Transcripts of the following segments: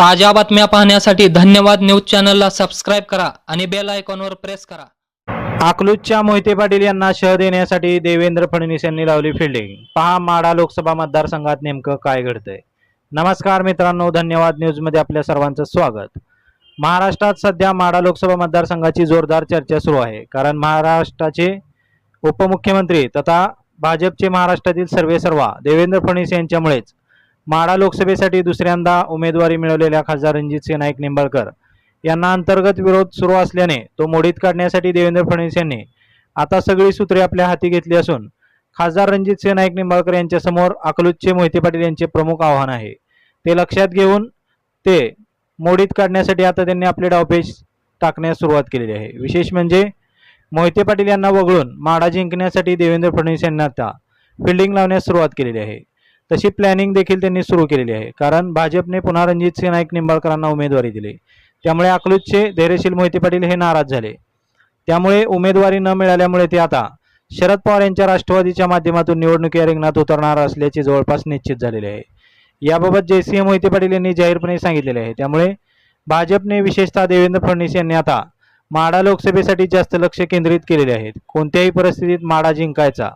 ताज्या बातम्या पाहण्यासाठी धन्यवाद न्यूज चॅनलला सबस्क्राईब करा आणि बेल आयकॉनवर प्रेस करा. अकलूजच्या मोहिते पाटील यांना शह देण्यासाठी देवेंद्र फडणवीस यांनी लावली फिल्डिंग पहा माडा लोकसभा मतदारसंघात नेमकं काय घडतंय. नमस्कार मित्रांनो धन्यवाद न्यूजमध्ये आपल्या सर्वांचं स्वागत. महाराष्ट्रात सध्या माडा लोकसभा मतदारसंघाची जोरदार चर्चा सुरू आहे. कारण महाराष्ट्राचे उपमुख्यमंत्री तथा भाजपचे महाराष्ट्रातील सर्वेसर्वा देवेंद्र फडणवीस यांच्यामुळेच माढा लोकसभेसाठी दुसऱ्यांदा उमेदवारी मिळवलेल्या खासदार रणजितसिंह नाईक निंबाळकर. यांना अंतर्गत विरोध सुरू असल्याने तो मोडीत काढण्यासाठी देवेंद्र फडणवीस यांनी आता सगळी सूत्रे आपल्या हाती घेतली असून खासदार रणजितसिंह नाईक निंबाळकर यांच्यासमोर अकलूजचे मोहिते पाटील यांचे प्रमुख आव्हान आहे. ते लक्षात घेऊन ते मोडीत काढण्यासाठी आता त्यांनी आपले डावपेच टाकण्यास सुरुवात केलेली आहे. विशेष म्हणजे मोहिते पाटील यांना वगळून माडा जिंकण्यासाठी देवेंद्र फडणवीस यांना आता फिल्डिंग लावण्यास सुरुवात केलेली आहे. तशी प्लॅनिंग देखील त्यांनी सुरू केलेली आहे. कारण भाजपने पुन्हा रणजितसिंह नाईक निंबाळकरांना उमेदवारी दिली. त्यामुळे अकलूजचे धैर्यशील मोहिते पाटील हे नाराज झाले. त्यामुळे उमेदवारी न मिळाल्यामुळे ते आता शरद पवार यांच्या राष्ट्रवादीच्या माध्यमातून निवडणुकी रिंगणात उतरणार असल्याचे जवळपास निश्चित झालेले आहे. याबाबत जयसिंह मोहिते पाटील यांनी जाहीरपणे सांगितलेले आहे. त्यामुळे भाजपने विशेषतः देवेंद्र फडणवीस यांनी आता माडा लोकसभेसाठी जास्त लक्ष केंद्रित केलेले आहेत. कोणत्याही परिस्थितीत माडा जिंकायचा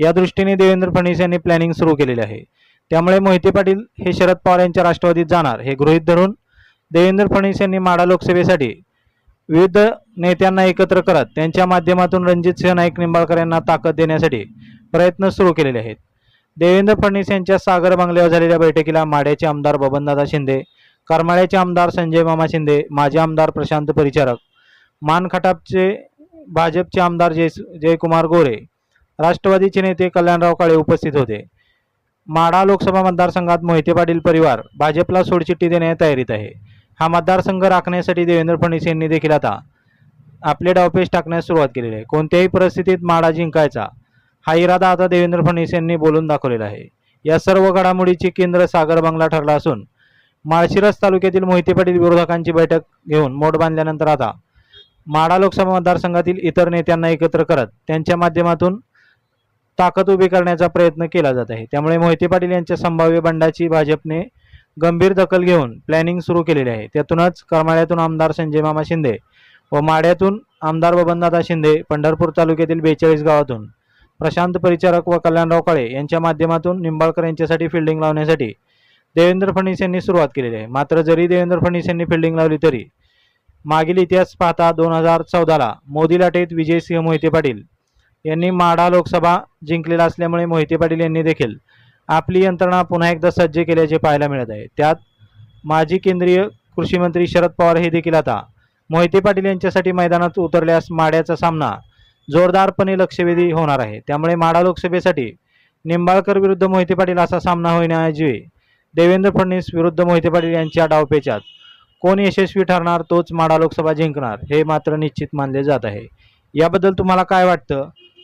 या दृष्टीने देवेंद्र फडणवीस यांनी प्लॅनिंग सुरू केलेले आहे. त्यामुळे मोहिते पाटील हे शरद पवार यांच्या राष्ट्रवादीत जाणार हे गृहीत धरून देवेंद्र फडणवीस यांनी माडा लोकसभेसाठी विविध नेत्यांना एकत्र करत त्यांच्या माध्यमातून रणजित सिंह नाईक निंबाळकर यांना ताकद देण्यासाठी प्रयत्न सुरू केलेले आहेत. देवेंद्र फडणवीस यांच्या सागर बंगल्यावर झालेल्या बैठकीला माड्याचे आमदार बबनदादा शिंदे करमाळ्याचे आमदार संजय मामा शिंदे माजी आमदार प्रशांत परिचारक मानखटापचे भाजपचे आमदार जय जयकुमार गोरे राष्ट्रवादीचे नेते कल्याणराव काळे उपस्थित होते. माढा लोकसभा मतदारसंघात मोहिते पाटील परिवार भाजपला सोडचिठ्ठी देण्याच्या तयारीत आहे. हा मतदारसंघ राखण्यासाठी देवेंद्र फडणवीस यांनी देखील आता आपले डावपेच टाकण्यास सुरुवात केलेली आहे. कोणत्याही परिस्थितीत माढा जिंकायचा हा इरादा आता देवेंद्र फडणवीस यांनी बोलून दाखवलेला आहे. या सर्व घडामोडीचे केंद्र सागर बंगला ठरला असून माळशिरस तालुक्यातील मोहिते पाटील विरोधकांची बैठक घेऊन मोठ बांधल्यानंतर आता माडा लोकसभा मतदारसंघातील इतर नेत्यांना एकत्र करत त्यांच्या माध्यमातून ताकद उभी करण्याचा प्रयत्न केला जात आहे. त्यामुळे मोहिते पाटील यांच्या संभाव्य बंडाची भाजपने गंभीर दखल घेऊन प्लॅनिंग सुरू केलेली आहे. त्यातूनच करमाळ्यातून आमदार संजय मामा शिंदे व माड्यातून आमदार बबनदादा शिंदे पंढरपूर तालुक्यातील बेचाळीस गावातून प्रशांत परिचारक व कल्याणराव काळे यांच्या माध्यमातून निंबाळकर यांच्यासाठी फिल्डिंग लावण्यासाठी देवेंद्र फडणवीस यांनी सुरुवात केलेली आहे. मात्र जरी देवेंद्र फडणवीस यांनी फिल्डिंग लावली तरी मागील इतिहास पाहता दोन हजार चौदाला मोदी लाटेत विजयसिंह मोहिते पाटील यांनी माढा लोकसभा जिंकलेला असल्यामुळे मोहिते पाटील यांनी देखील आपली यंत्रणा पुन्हा एकदा सज्ज केल्याचे पाहायला मिळत आहे. त्यात माजी केंद्रीय कृषी मंत्री शरद पवार हे देखील आता मोहिते पाटील यांच्यासाठी मैदानात उतरल्यास माड्याचा सामना जोरदारपणे लक्षवेधी होणार आहे. त्यामुळे माडा लोकसभेसाठी निंबाळकर विरुद्ध मोहिते पाटील असा सामना होण्याऐवजी देवेंद्र फडणवीस विरुद्ध मोहिते पाटील यांच्या डावपेचात कोण यशस्वी ठरणार तोच माडा लोकसभा जिंकणार हे मात्र निश्चित मानले जात आहे. याबद्दल तुम्हाला काय वाटतं?